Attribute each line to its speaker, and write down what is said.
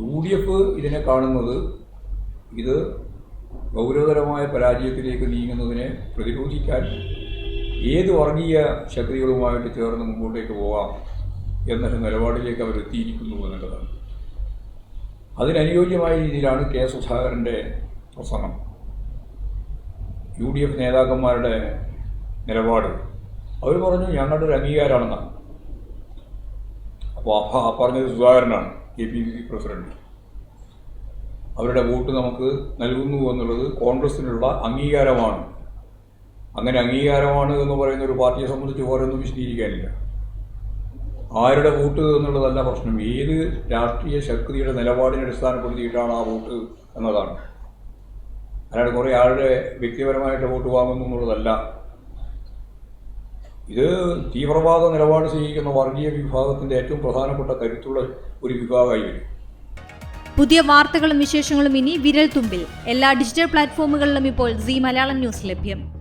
Speaker 1: U D F ഇതിനെ കാണുന്നത് ഇത് ഗൗരവതരമായ പരാജയത്തിലേക്ക് നീങ്ങുന്നതിനെ പ്രതിരോധിക്കാൻ ഏത് വർഗീയ ശക്തികളുമായിട്ട് ചേർന്ന് മുമ്പോട്ടേക്ക് പോകാം എന്നൊരു നിലപാടിലേക്ക് അവർ എത്തിയിരിക്കുന്നു എന്നുള്ളതാണ്. അതിനനുയോജ്യമായ രീതിയിലാണ് കെ സുധാകരന്റെ പ്രസംഗം. യു ഡി എഫ് നേതാക്കന്മാരുടെ നിലപാട്. അവർ പറഞ്ഞു ഞങ്ങളുടെ ഒരു അംഗീകാരമാണെന്നാണ്. അപ്പോൾ ആ പറഞ്ഞത് സുധാകരനാണ്. K P C C president. അവരുടെ വോട്ട് നമുക്ക് നൽകുന്നു എന്നുള്ളത് കോൺഗ്രസിനുള്ള അംഗീകാരമാണ്. അങ്ങനെ അംഗീകാരമാണ് എന്ന് പറയുന്ന ഒരു പാർട്ടിയെ സംബന്ധിച്ച് ഓരോന്നും വിശദീകരിക്കാനില്ല. ആരുടെ വോട്ട് എന്നുള്ളതല്ല പ്രശ്നം. ഏത് രാഷ്ട്രീയ ശക്തിയുടെ നിലപാടിനെ അടിസ്ഥാനപ്പെടുത്തിയിട്ടാണ് ആ വോട്ട് എന്നതാണ്. അല്ലാതെ കുറേ ആളുടെ വ്യക്തിപരമായിട്ട് വോട്ട് വാങ്ങുന്നു എന്നുള്ളതല്ല ഇത് തീവ്രവാദ നിലപാട് സ്വീകരിക്കുന്ന വർഗീയ വിഭാഗത്തിന്റെ ഏറ്റവും പ്രധാനപ്പെട്ട കരുത്തുള്ള ഒരു വിഭാഗമായി വരും.
Speaker 2: പുതിയ വാർത്തകളും വിശേഷങ്ങളും ഇനി വിരൽ തുമ്പിൽ എല്ലാ ഡിജിറ്റൽ പ്ലാറ്റ്ഫോമുകളിലും ഇപ്പോൾ സി മലയാളം ന്യൂസ് ലഭ്യം.